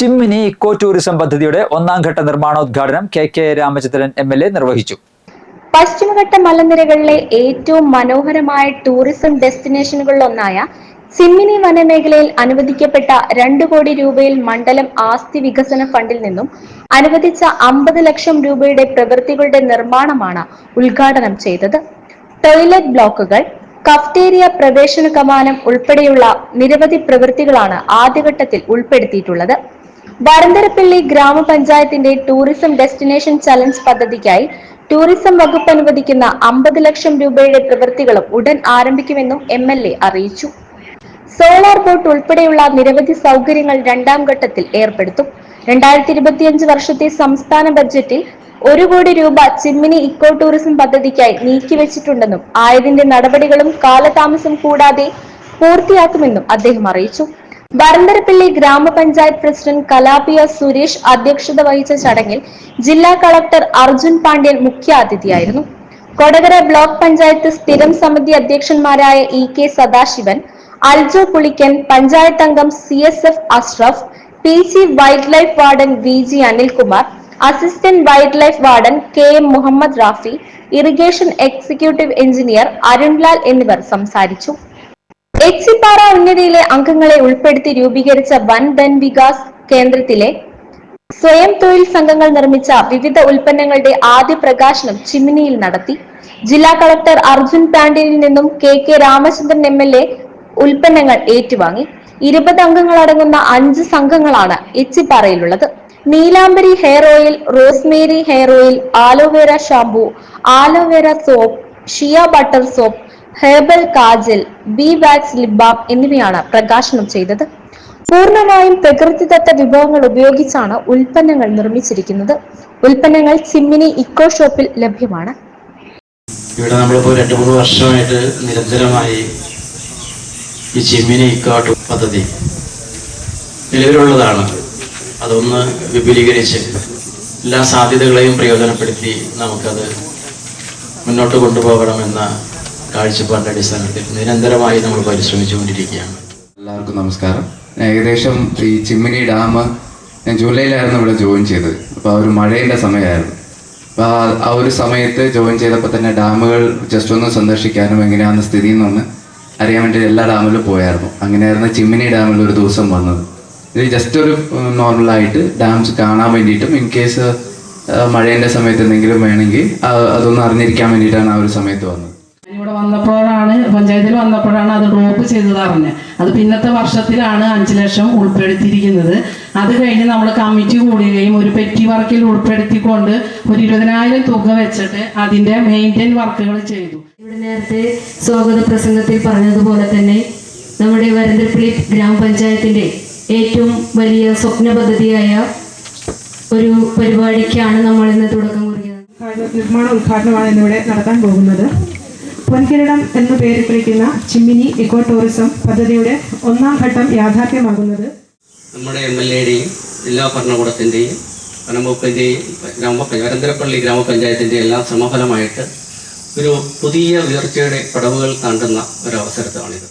Chimmini eco tourism പദ്ധതിയുടെ ഒന്നാം ഘട്ട നിർമ്മാണോദ്ഘാടനം K K Ramachandran M L A നിർവഹിച്ചു. പശ്ചിമഘട്ട മലനിരകളിലെ ഏറ്റവും മനോഹരമായ ടൂറിസം ഡെസ്റ്റിനേഷനുകളിലൊന്നായ സിമ്മിനി വനമേഖലയിൽ അനുവദിക്കപ്പെട്ട രണ്ടു കോടി രൂപയിൽ മണ്ഡലം ആസ്തി വികസന ഫണ്ടിൽ നിന്നും അനുവദിച്ച അമ്പത് ലക്ഷം രൂപയുടെ പ്രവൃത്തികളുടെ നിർമ്മാണമാണ് ഉദ്ഘാടനം ചെയ്തത്. ടോയ്ലറ്റ് ബ്ലോക്കുകൾ കഫ്റ്റേരിയ പ്രവേശന കമാനം ഉൾപ്പെടെയുള്ള നിരവധി പ്രവൃത്തികളാണ് ആദ്യഘട്ടത്തിൽ ഉൾപ്പെടുത്തിയിട്ടുള്ളത്. വരന്തരപ്പള്ളി ഗ്രാമപഞ്ചായത്തിന്റെ ടൂറിസം ഡെസ്റ്റിനേഷൻ ചലഞ്ച് പദ്ധതിക്കായി ടൂറിസം വകുപ്പ് അനുവദിക്കുന്ന അമ്പത് ലക്ഷം രൂപയുടെ പ്രവൃത്തികളും ഉടൻ ആരംഭിക്കുമെന്നും എം എൽ എ അറിയിച്ചു. സോളാർ ബോട്ട് ഉൾപ്പെടെയുള്ള നിരവധി സൗകര്യങ്ങൾ രണ്ടാം ഘട്ടത്തിൽ ഏർപ്പെടുത്തും. രണ്ടായിരത്തി ഇരുപത്തിയഞ്ച് വർഷത്തെ സംസ്ഥാന ബഡ്ജറ്റിൽ ഒരു കോടി രൂപ ചിമ്മിനി ഇക്കോ ടൂറിസം പദ്ധതിക്കായി നീക്കിവെച്ചിട്ടുണ്ടെന്നും ആയതിന്റെ നടപടികളും കാലതാമസം കൂടാതെ പൂർത്തിയാക്കുമെന്നും അദ്ദേഹം അറിയിച്ചു. വരന്തരപ്പള്ളി ഗ്രാമപഞ്ചായത്ത് പ്രസിഡന്റ് കലാപിയ സുരേഷ് അധ്യക്ഷത വഹിച്ച ചടങ്ങിൽ ജില്ലാ കളക്ടർ അർജുൻ പാണ്ഡ്യൻ മുഖ്യാതിഥിയായിരുന്നു കൊടകര ബ്ലോക്ക് പഞ്ചായത്ത് സ്ഥിരം സമിതി അധ്യക്ഷന്മാരായ ഇ കെ സദാശിവൻ അൽജോ പുളിക്കൻ പഞ്ചായത്ത് അംഗം C S F Ashraf P C wildlife warden V G Anilkumar assistant wildlife warden K M Muhammad Rafi irrigation executive engineer Arunlal എന്നിവർ സംസാരിച്ചു. എച്ചിപ്പാറ ഉന്നതിയിലെ അംഗങ്ങളെ ഉൾപ്പെടുത്തി രൂപീകരിച്ച വൻ ധൻ വികാസ് കേന്ദ്രത്തിലെ സ്വയം തൊഴിൽ സംഘങ്ങൾ നിർമ്മിച്ച വിവിധ ഉൽപ്പന്നങ്ങളുടെ ആദ്യ പ്രകാശനം ചിമ്മിനിയിൽ നടത്തി. ജില്ലാ കളക്ടർ അർജുൻ പാണ്ഡ്യയിൽ നിന്നും K K Ramachandran M L A ഉൽപ്പന്നങ്ങൾ ഏറ്റുവാങ്ങി. ഇരുപത് അംഗങ്ങൾ അടങ്ങുന്ന അഞ്ച് സംഘങ്ങളാണ് എച്ചിപ്പാറയിലുള്ളത് Neelambari hair oil rosemary hair oil aloe vera shampoo aloe vera soap shea butter soap herbal kajal beeswax lip balm എന്നിവയാണ് പ്രകാശനം ചെയ്തത്. പൂർണമായും പ്രകൃതിദത്ത വിഭവങ്ങൾ ഉപയോഗിച്ചാണ് ഉൽപ്പന്നങ്ങൾ നിർമ്മിച്ചിരിക്കുന്നത്. ഉൽപ്പന്നങ്ങൾ സിമ്മിനി ഇക്കോ ഷോപ്പിൽ ലഭ്യമാണ്. ഇവിടെ നമ്മളിപ്പോൾ രണ്ട് മൂന്ന് വർഷമായിട്ട് നിരന്തരമായി ഈ ചിമ്മിനി ഇക്കോ പദ്ധതി നിലവിലുള്ളതാണ്. അതൊന്ന് വിപുലീകരിച്ച് എല്ലാ സാധ്യതകളെയും പ്രയോജനപ്പെടുത്തി നമുക്കത് മുന്നോട്ട് കൊണ്ടുപോകണമെന്ന കാഴ്ചപ്പാടിന്റെ അടിസ്ഥാനത്തിൽ നിരന്തരമായി നമ്മൾ പരിശ്രമിച്ചുകൊണ്ടിരിക്കുകയാണ്. എല്ലാവർക്കും നമസ്കാരം. ഏകദേശം ഈ ചിമ്മിനി ഡാം ഞാൻ ജൂലൈയിലായിരുന്നു ഇവിടെ ജോയിൻ ചെയ്തത്. അപ്പോൾ ആ ഒരു മഴയുടെ സമയമായിരുന്നു. അപ്പോൾ ആ- ഒരു സമയത്ത് ജോയിൻ ചെയ്തപ്പോൾ തന്നെ ഡാമുകൾ ജസ്റ്റ് ഒന്ന് സന്ദർശിക്കാനും എങ്ങനെയാണ് സ്ഥിതി എന്നൊന്ന് അറിയാൻ വേണ്ടി എല്ലാ ഡാമിലും പോയായിരുന്നു. അങ്ങനെയായിരുന്നു ചിമ്മിനി ഡാമിൽ ഒരു ദിവസം വന്നത്. ഇത് ജസ്റ്റ് ഒരു നോർമലായിട്ട് ഡാംസ് കാണാൻ വേണ്ടിയിട്ടും ഇൻ കേസ് മഴേന്റെ സമയത്ത് എന്തെങ്കിലും വേണമെങ്കിൽ അതൊന്ന് അറിഞ്ഞിരിക്കാൻ വേണ്ടിയിട്ടാണ് ആ ഒരു സമയത്ത് വന്നത്. ഇവിടെ വന്നപ്പോഴാണ് പഞ്ചായത്തിൽ വന്നപ്പോഴാണ് അത് ഡ്രോപ്പ് ചെയ്തത് അറിഞ്ഞത് അത് പിന്നത്തെ വർഷത്തിലാണ് അഞ്ച് ലക്ഷം ഉൾപ്പെടുത്തിയിരിക്കുന്നത്. അത് കഴിഞ്ഞ് നമ്മൾ കമ്മിറ്റി കൂടുകയും ഒരു പെറ്റി വർക്കിൽ ഉൾപ്പെടുത്തിക്കൊണ്ട് ഒരു ഇരുപതിനായിരം തുക വെച്ചിട്ട് അതിന്റെ മെയിന്റെയിൻ വർക്കുകൾ ചെയ്തു. ഇവിടെ നേരത്തെ സ്വാഗത പ്രസംഗത്തിൽ പറഞ്ഞതുപോലെ തന്നെ നമ്മുടെ വരന്തരപ്പള്ളി ഗ്രാമപഞ്ചായത്തിന്റെ ഏറ്റവും വലിയ സ്വപ്ന പദ്ധതിയായ ഒരു പരിപാടിക്കാണ് നമ്മൾ ഇന്ന് തുടക്കം കുറിക്കുന്നത്. നിർമ്മാണ ഉദ്ഘാടനമാണ് ഇന്നിവിടെ നടത്താൻ പോകുന്നത്. പൊൻകിരീടം എന്നു വിളിക്കുന്ന ചിമ്മിനി ഇക്കോ ടൂറിസം പദ്ധതിയുടെ ഒന്നാം ഘട്ടം യാഥാർത്ഥ്യമാകുന്നത്. നമ്മുടെ എം എൽ എയുടെയും ജില്ലാ ഭരണകൂടത്തിന്റെയും വനംവകുപ്പിന്റെയും ഗ്രാമ വരന്തരപ്പള്ളി ഗ്രാമപഞ്ചായത്തിന്റെ എല്ലാം ശ്രമഫലമായിട്ട് ഒരു പുതിയ ഉയർച്ചയുടെ പടവുകൾ താണ്ടുന്ന ഒരു അവസരത്താണിത്